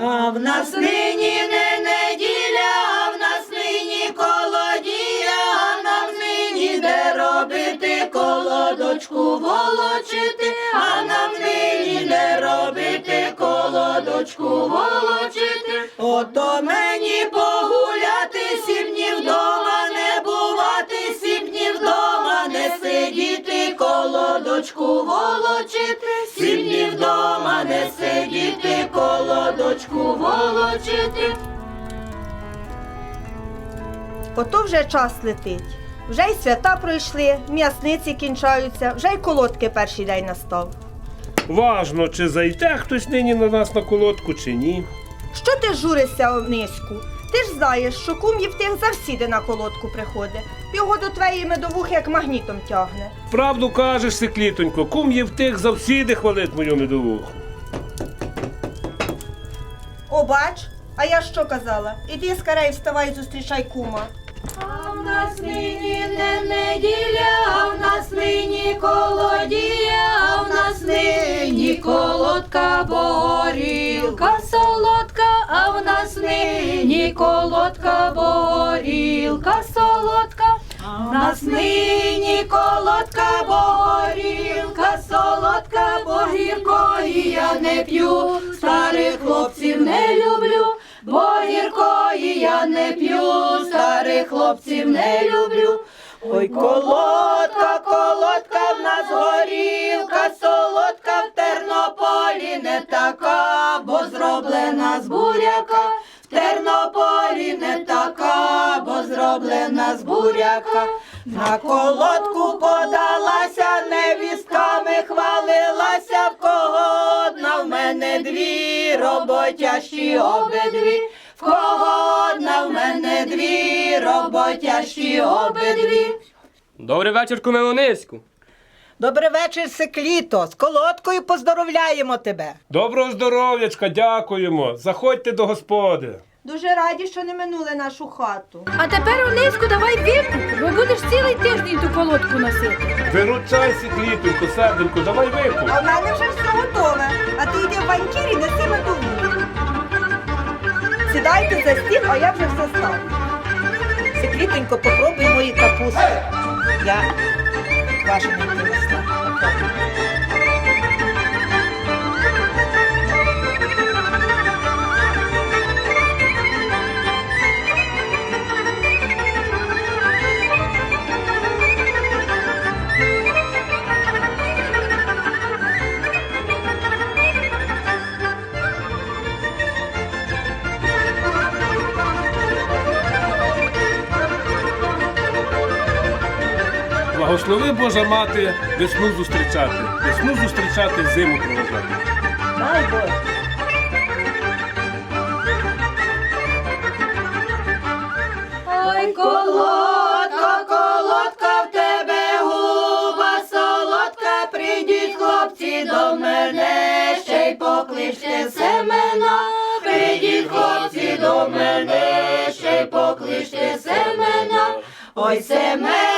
А в нас нині не неділя, а в нас нині колодія, а нам нині де робити колодочку волочити, а нам нині не робити колодочку волочити. Ото мені погуляти, сім днів вдома не бувати, сім днів вдома не сидіти, колодочку волочити, сім днів вдома не сидіти, колодочку волочити. Ото вже час летить. Вже й свята пройшли, м'ясниці кінчаються, вже й колодки перший день настав. Важно, чи зайде хтось нині на нас на колодку, чи ні. Що ти журишся низьку? Ти ж знаєш, що кум Євтих завсіди на колодку приходить. Його до твоєї медовухи як магнітом тягне. Правду кажеш, Секлітонько, кум Євтих завсіди хвалить мою медовуху. О, бач, а я що казала? Іди скорей вставай, зустрічай кума. А в нас нині не неділя, а в нас нині колодія, а в нас нині колодка, бо горілка солодка, а в нас нині колодка, бо горілка солодка. Нас нині колодка, бо солодка, бо гіркої я не п'ю, старих хлопців не люблю, бо гіркої я не п'ю, старих хлопців не люблю. Ой, колодка, колодка, в нас горілка, солодка в Тернополі не така, бо зроблена з буряка. Тернополі не така, бо зроблена з буряка. На колодку подалася, невістками хвалилася, в кого одна в мене дві, роботящі обидві. В кого одна в мене дві, роботящі обидві. Добрий вечір, Кумилониську. Добрий вечір, Секліто. З колодкою поздоровляємо тебе. Доброго здоров'ячка, дякуємо. Заходьте до господи. Дуже раді, що не минули нашу хату. А тепер Ониску давай випити, бо будеш цілий тиждень ту колодку носити. Виручай, Секлітонько, серденько, давай випу. А в мене вже все готове. А ти йди в банькір і неси медовуху. Сідайте за стіл, а я вже все ставлю. Секлітонько, попробуй мої капусти. Я Başka bir Благослови Божа мати весну зустрічати. Весну зустрічати, зиму проважати. Дай Боже. Ой, колодка, колодка, в тебе губа солодка, прийдіть, хлопці, до мене, ще й покличте семена, прийдіть, хлопці, до мене, ще й покличте семена. Ой, Семене,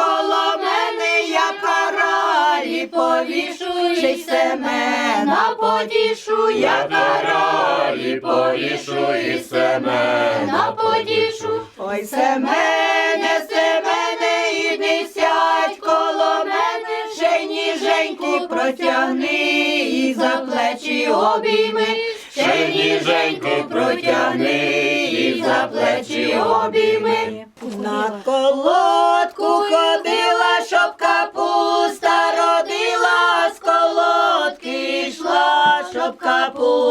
коло мене, я каралі повішу, й Семена потішу, я каралі повішу, і Семена потішу. Ой, Семене, Семене, іди сядь коло мене, ще ніженьку протягни і за плечі обійми. Ще ніженьку протягни за плечі обійми. На колодку ходила, щоб капуста родила, з колодки йшла, щоб капуста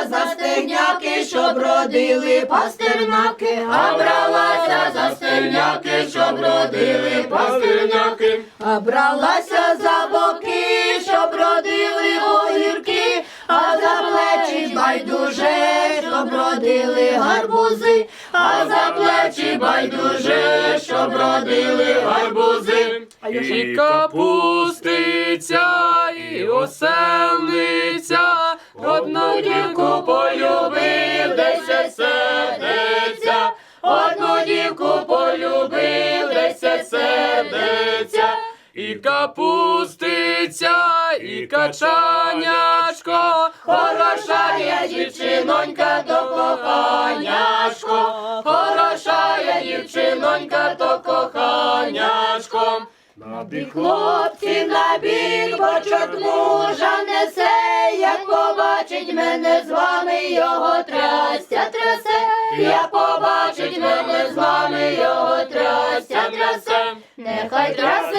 бралася за стегняки, щоб родили пастернаки, а бралася за стегняки, щоб родили пастернаки, а бралася за боки, щоб родили огірки, а за плечі байдуже, щоб родили гарбузи, а за плечі байдуже, щоб родили гарбузи. І капустиця, і оселниця, одну дівку полюбив, десять сердеця, одну дівку полюбив, десять сердеця. І капустиця, і качанячко, хороша є дівчинонька, то коханяшко, хороша є дівчинонька, то коханяшко. Набіг хлопці набіг, бочок мужа несе, як побачить мене з вами, його трастя трясе, як побачить мене з вами, його трастя трясе. Нехай трясе,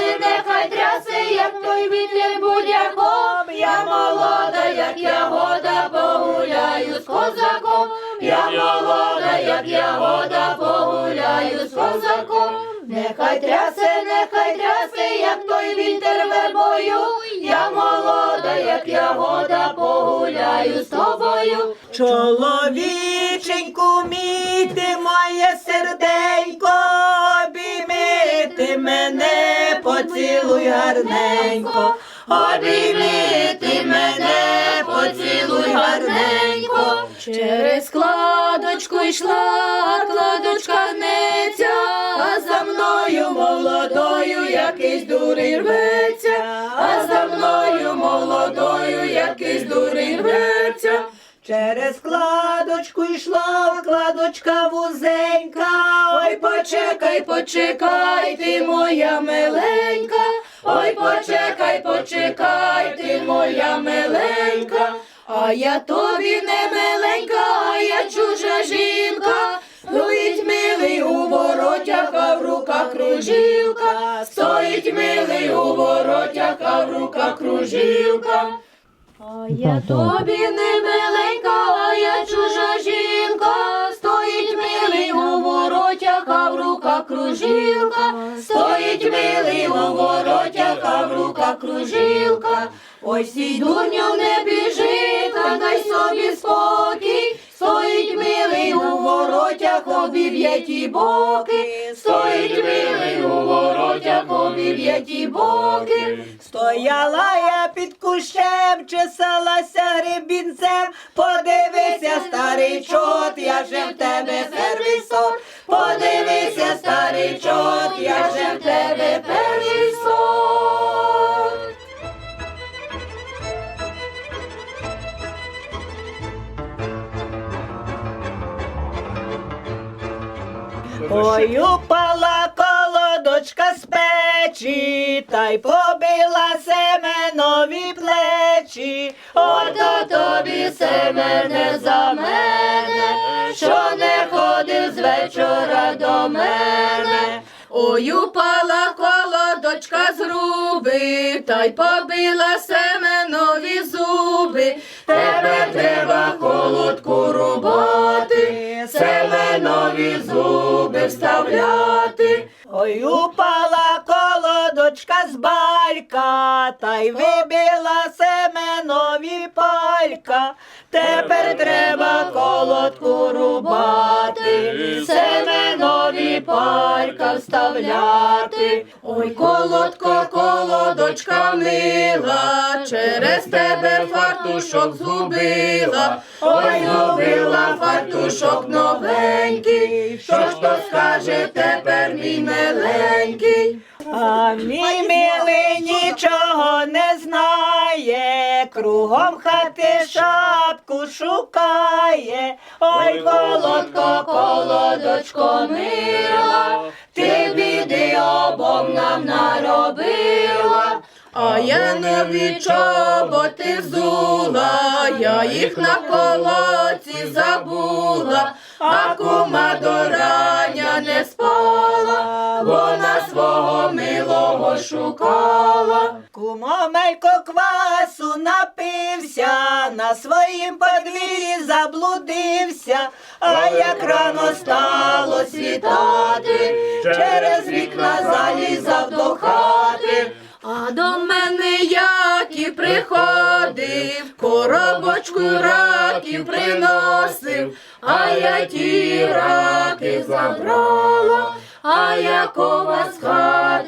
козаком. Нехай трясе, нехай трясе, як той вітер вербою, я молода, як ягода, погуляю з тобою. Чоловіченьку мій, ти моє серденько, обійми ти мене, поцілуй гарненько, обійми ти поцілуй гарненько. Через кладочку йшла, кладочка гнеться, а за мною молодою якийсь дурий рветься, а за мною молодою якийсь дурий рветься. Через кладочку йшла, кладочка вузенька, Ой, почекай, почекай, ти моя ой, почекай, ти моя миленька, а я тобі не миленька, а я чужа жінка. Стоїть милий у воротях, а в руках кружілка, стоїть милий у воротях, а в руках кружілка. А я тобі не миленька, а я чужа жінка, а в руках кружілка, стоїть милий у воротях, а в руках кружілка. Ой, сій дурню не біжи, та дай собі спокій, стоїть милий у воротях, обів'яті боки, стоїть милий у воротях, обів'яті боки. Стояла я під кущем, чесалася гребінцем, подивися, старий чот, я же в тебе перший сорт, подивися, старий чот, я же в тебе перший сорт. Ой, упала колодочка з печі, та й побила семенові плечі. Ото тобі семене за мене, що не ходив з вечора до мене. Ой, упала колодочка з груби, та й побила семенові зуби. Тебе треба колодку рубати, семенові зуби вставляти. Ой, упала колодочка з балька, та й вибила семенові палька. Тепер треба колодку рубати, семенові палька вставляти. Ой, колодко, колодочка мила, через тебе фартушок згубила. Ой, згубила фартушок новенький. Що ж то скаже тепер мій миленький? А мій милий нічого не знає, кругом хати шапку шукає. Ой, колодко, колодочко мила, ти біди обом нам наробила. А я нові чоботи взула, я їх на колодці забула, а кума до шукала. Кумомелько квасу напився, на своїм подвір'ї заблудився, а як рано стало світати, через вікна залізав до хати. А до мене як і приходив, коробочку раків приносив, а я ті раки забрала, а я кова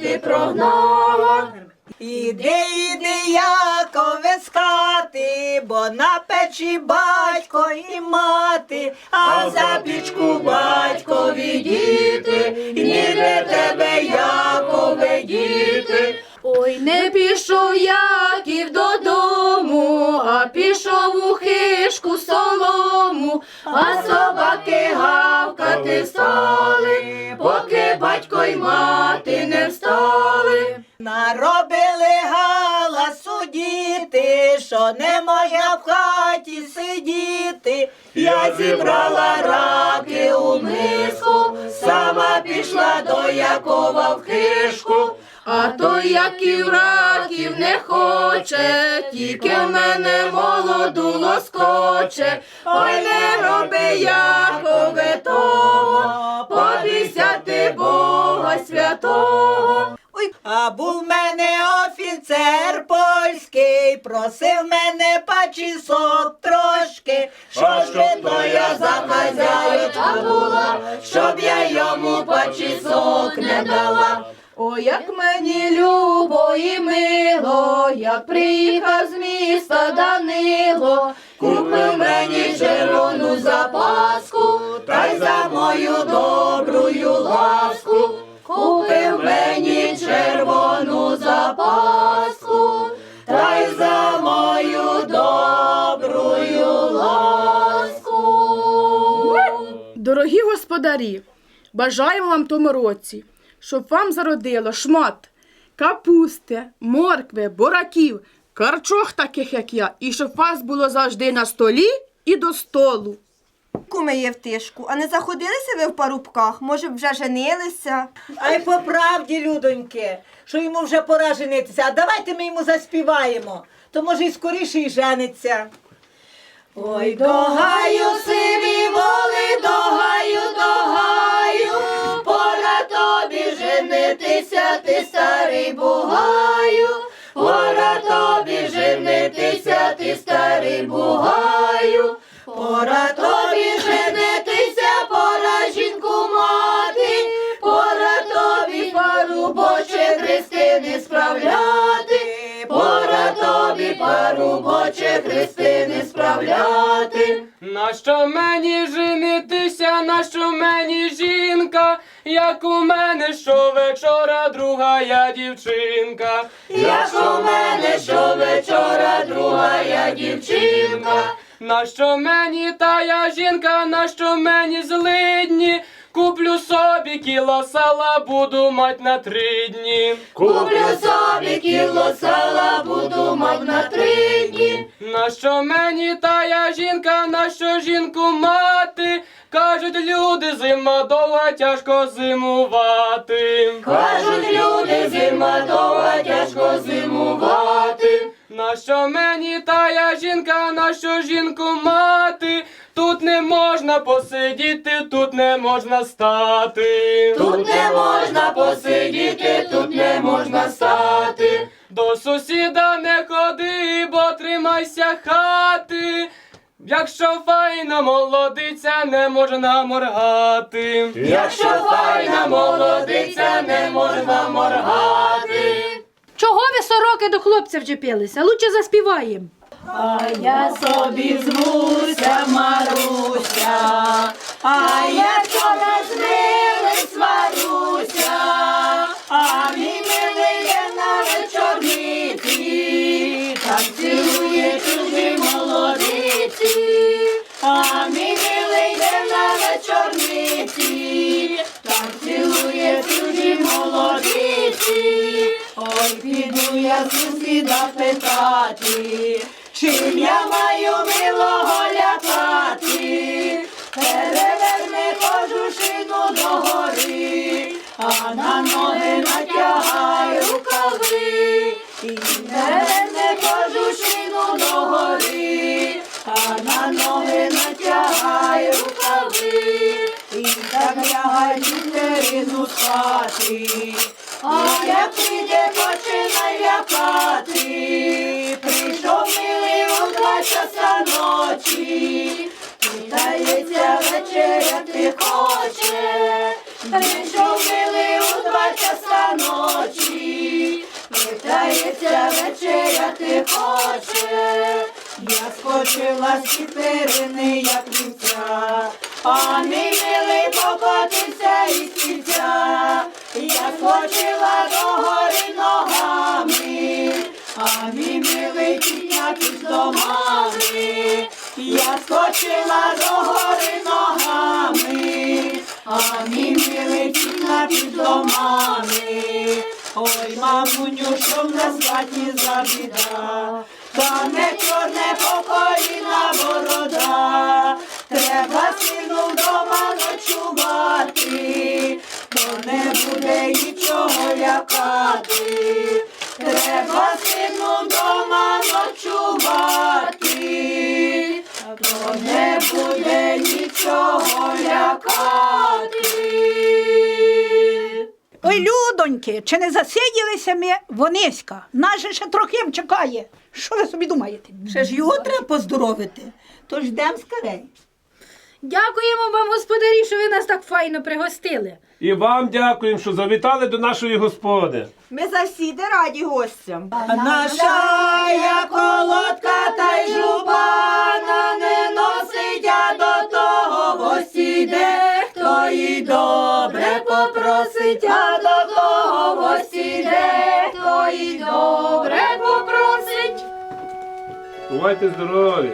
хати прогнала. Іди, іди, Якове, з хати, бо на печі батько і мати, а за пічку батькові діти, ніде тебе, Якове, діти. Ой, не пішов Яків додому, а пішов у хишку солому, а собаки гавкати стали, поки батько й мати не встали. Наробили галасу діти, що не можна в хаті сидіти. Я зібрала раки у миску, сама пішла до Якова в хишку. А той Яків раків не хоче, тільки в мене молоду лоскоче. Ой, не роби Якове того, побійся ти Бога святого. А був в мене офіцер польський, просив мене пачісок трошки, що ж би то я за хазяїчка була, щоб я йому пачісок не дала. Ой, як мені любо і мило, як приїхав з міста Данило, купив мені червону запаску, та й за мою добрую ласку, купив мені червону запаску, та й за мою добрую ласку. Дорогі господарі, бажаємо вам тому році, щоб вам зародило шмат капусти, моркви, бураків, карчох таких, як я, і щоб вас було завжди на столі і до столу. Куме Євтишку, а не заходилися ви в парубках? Може, б вже женилися? А й по правді, людоньки, що йому вже пора женитися, а давайте ми йому заспіваємо, то може й скоріше й жениться. Ой, до гаю сиві воли, до гаю, женитися, ти старий бугаю, пора тобі женитися, ти старий бугаю, пора тобі женитися, пора жінку мати, пора тобі парубоче хрестини справляти, пора тобі парубоче хрестини справляти. Нащо мені женитися, нащо мені жінка, як у мене щовечора друга я дівчинка, Як у мене щовечора друга я дівчинка, нащо мені тая жінка, нащо мені злидні, куплю собі кіло сала, буду мать на три дні. куплю собі кіло сала, буду мать на три дні. Нащо мені тая жінка, нащо жінку мати? Довга, тяжко зимувати. Кажуть люди, зима довга, тяжко зимувати. Нащо мені тая жінка, нащо жінку мати? Тут не можна посидіти, тут не можна стати. Тут не можна посидіти, тут не можна стати. До сусіда не ходи, бо тримайся хати. Якщо файна молодиця, не можна моргати. Якщо файна молодиця, не можна моргати. Чого ви сороки до хлопця вчепилися? Лучше заспіваємо. А я собі звуся Маруся, а я вчора з ними сварюся, а мій ой, піду я сусіда питати. Чим я маю милого лякати, переверни кожушину до гори, а на ноги натягай рукави, і переверни кожушину до гори, а на ноги натягай рукави, і так лягай дітерину з хати. А як прийде, починай лякати, прийшов милий у часа ночі, питається вечеря ти хоче, прийшов милий у два часа ночі, питається вечеря ти хоче. Я скочила з кітерини, як вівця, а мій милий покотився із стільця. Я скочила до гори ногами, а мій милий підняв під домами. Я скочила до гори ногами, а мій милий підняв під домами. Ой, мамуню, що в нас хаті за біда, та не чорне по коліна борода, треба сину вдома ночувати, то не буде нічого лякати, треба сину вдома ночувати, то не буде нічого лякати. Ой, людоньки, чи не засиділися ми Вониська? Нас же ще трохи чекає. Що ви собі думаєте? Ще ж його треба поздоровити, тож йдемо скорей. Дякуємо вам, господарі, що ви нас так файно пригостили. І вам дякуємо, що завітали до нашої господи. Ми завсіди раді гостям. Наша я колодка та й жупана не носить, а до того гості йде, хто їй добре попросить, а до того гості йде, хто їй добре попросить. Бувайте здорові!